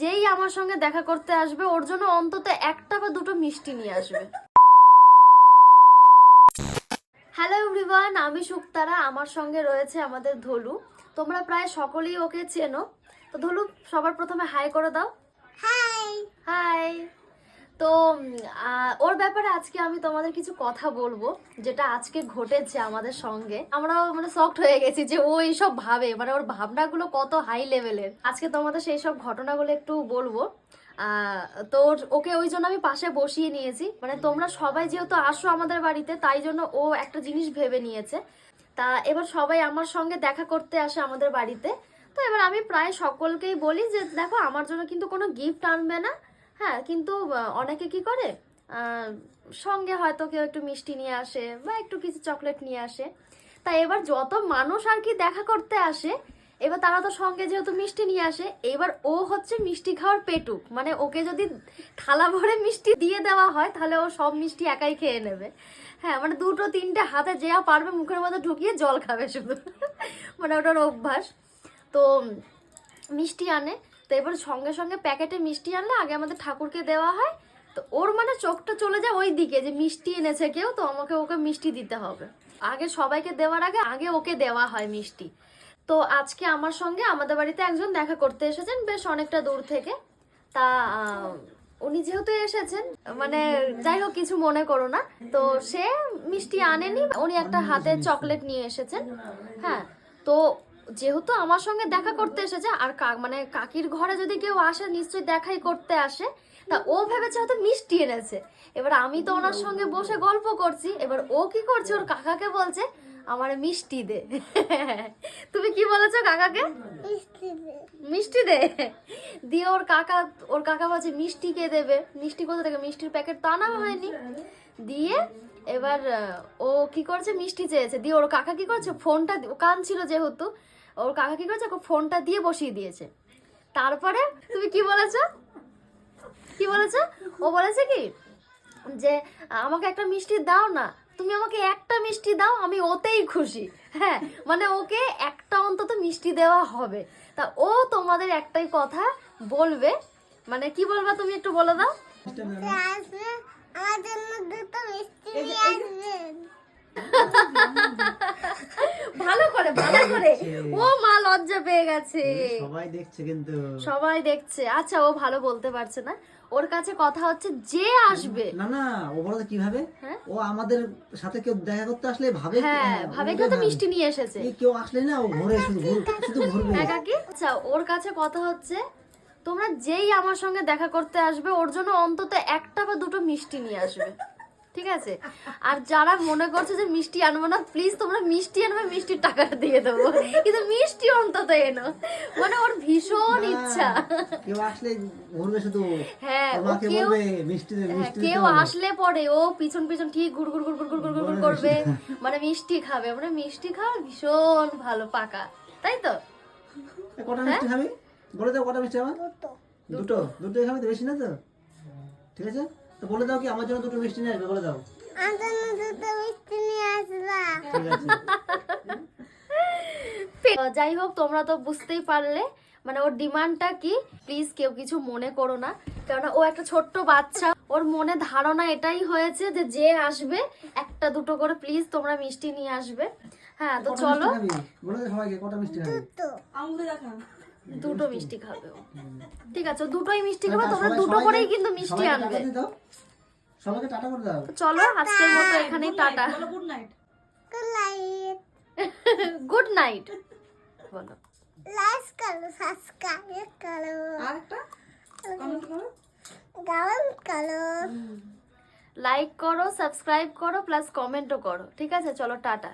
যেই আমার সঙ্গে দেখা করতে আসবে, ওর জন্য অন্তত একটা বা দুটো মিষ্টি নিয়ে আসবে। হ্যালো এভরিওয়ান আমি সুক্তারা, আমার সঙ্গে রয়েছে আমাদের ধলু। তোমরা প্রায় সকলেই ওকে চেনো। তো ধলু, সবার প্রথমে হাই করে দাও। ওর ব্যাপারে আজকে আমি তোমাদের কিছু কথা বলব, যেটা আজকে ঘটেছে আমাদের সঙ্গে। আমরাও মানে শকড হয়ে গেছি যে ও এইসব ভাবে মানে ওর ভাবনাগুলো কত হাই লেভেলের আজকে তোমাদের সেই সব ঘটনাগুলো একটু বলব। তো ওকে ওই জন্য আমি পাশে বসিয়ে নিয়েছি। মানে তোমরা সবাই যেহেতু আসো আমাদের বাড়িতে, তাই জন্য ও একটা জিনিস ভেবে নিয়েছে। তা এবার সবাই আমার সঙ্গে দেখা করতে আসে আমাদের বাড়িতে। তো এবার আমি প্রায় সকলকেই বলি যে, দেখো, আমার জন্য কিন্তু কোনো গিফট আনবে না। হ্যাঁ কিন্তু অনেকে কি করে? সঙ্গে হয়তো কেউ একটু মিষ্টি নিয়ে আসে বা একটু কিছু চকলেট নিয়ে আসে। তা এবার যত মানুষ আর কি দেখা করতে আসে, এবার তারা তো সঙ্গে যেহেতু মিষ্টি নিয়ে আসে, এবার ও হচ্ছে মিষ্টি খাওয়ার পেটুক। মানে ওকে যদি থালা ভরে মিষ্টি দিয়ে দেওয়া হয়, তাহলে ও সব মিষ্টি একাই খেয়ে নেবে। হ্যাঁ মানে দুটো তিনটে হাতে যা পারবে মুখের মধ্যে ঢুকিয়ে জল খাবে শুধু। মানে ওটার অভ্যাস। তো মিষ্টি আনে। তো এবার সঙ্গে সঙ্গে প্যাকেটে মিষ্টি আনলে আগে আমাদের ঠাকুরকে দেওয়া হয়। তো ওর মানে চোখটা চলে যায় ওই দিকে যে মিষ্টি এনেছে কেউ, তো আমাকে ওকে মিষ্টি দিতে হবে। আগে সবাইকে দেওয়ার আগে আগে ওকে দেওয়া হয় মিষ্টি। তো আজকে আমার সঙ্গে আমাদের বাড়িতে একজন দেখা করতে এসেছেন বেশ অনেকটা দূর থেকে। তা উনি যেহেতু এসেছেন মানে যাই হোক কিছু মনে করো না। তো সে মিষ্টি আনেনি, উনি একটা হাতে চকলেট নিয়ে এসেছেন। হ্যাঁ তো যেহেতু আমার সঙ্গে দেখা করতে এসেছে, আর মানে কাকির ঘরে যদি কেউ আসে, নিশ্চয়ই দেখাই করতে আসে। তা ও ভেবেছে হয়তো মিষ্টি এনেছে। এবার আমি তো ওনার সঙ্গে বসে গল্প করছি এবার ও কি করছে? ওর কাকাকে বলছে আমার মিষ্টি দে। তুমি কি বলেছ কাকাকে? মিষ্টি দে। দিয়ে ওর কাকা ওর কাকা বলছে মিষ্টি কে দেবে? মিষ্টি কোথা থেকে? মিষ্টির প্যাকেট তো আনা হয়নি। দিয়ে এবার ও কি করছে? মিষ্টি চেয়েছে। দিয়ে ওর কাকা কি করছে? ফোনটা ও কান ছিল যেহেতু ওর কাকা কি করছে? ফোনটা দিয়ে বসিয়ে দিয়েছে। তারপরে তুমি কি বলেছ? কি বলেছে? ও বলেছে কি? যে আমাকে একটা মিষ্টি দাও না তুমি আমাকে একটা মিষ্টি দাও আমি ওতেই খুশি। হ্যাঁ মানে ওকে একটা অন্তত মিষ্টি দেওয়া হবে। তা ও তোমাদের একটাই কথা বলবে। মানে কি বলবা তুমি একটু বলে দাও? আমার জন্য দুটো মিষ্টি নিয়ে আসবেন। ভালো ও মা লজ্জা পেয়ে গেছে। সবাই দেখছে কিন্তু। সবাই দেখছে। আচ্ছা ও ভালো বলতে পারছে না। ওর কাছে কথা হচ্ছে যে আসবে। না না ও বলো তো কীভাবে? হ্যাঁ? ও আমাদের সাথে কেউ দেখা করতে আসলে ভাবে হ্যাঁ ভাবে কেউ তো মিষ্টি নিয়ে এসেছে। কেউ আসলে না ও ঘুরে শুধু শুধু ঘুরবে। আচ্ছা ওর কাছে কথা হচ্ছে তোমরা যেই আমার সঙ্গে দেখা করতে আসবে ওর জন্য অন্তত একটা বা দুটো মিষ্টি নিয়ে আসবে। ঠিক আছে? আর যারা মনে করছে যে মিষ্টি আনব না প্লিজ তোমরা মিষ্টি আনবে মিষ্টির টাকাটা দিয়ে দেবো। কিন্তু মিষ্টি অন্তত এনো। মানে ওর ভীষণ ইচ্ছা। কেউ আসলে বলবে শুধু। হ্যাঁ কেউ মিষ্টি হ্যাঁ, কেউ আসলে পরে ও পিছন পিছন ঠিক গুড় গুড় গুড় গুড় গুড় গুড় করবে। মানে মিষ্টি খাবে। মানে মিষ্টি খাওয়া ভীষণ ভালো পাকা। তাই তো? কটা মিষ্টি হ্যাঁ? বলে দাও কটা মিষ্টি আমার দুটো। দুটো? খাবে বেশি না তো? ঠিক আছে? তো বলে দাও কি আমার জন্য দুটো মিষ্টি নিয়ে আসবে বলে দাও। আমার জন্য দুটো মিষ্টি নিয়ে আসবা। ঠিক আছে। যাই হোক তোমরা তো বুঝতেই পারলে। মানে ওর ডিমান্ডটা কি? প্লিজ কেউ কিছু মনে করো না। কেননা ও একটা ছোট্ট বাচ্চা। ওর মনে ধারণা এটাই হয়েছে যে যে আসবে একটা দুটো করে প্লিজ তোমরা মিষ্টি নিয়ে আসবে। হ্যাঁ তো চলো। বলে দাও সবাইকে কটা মিষ্টি দুটো মিষ্টি খাবে ও। ঠিক আছে দুটোই মিষ্টি খাবে তোমরা দুটো করেই কিন্তু মিষ্টি আনবে। সবাইকে টাটা করে দাও। তো চলো আজকের মতো এখানেই tata. Good light good night good night বলো। লাইক করো সাবস্ক্রাইব করো। আরেকটা? কমেন্ট করো। গাওয়ান করো। লাইক করো সাবস্ক্রাইব করো প্লাস কমেন্টও করো। ঠিক আছে চলো টাটা।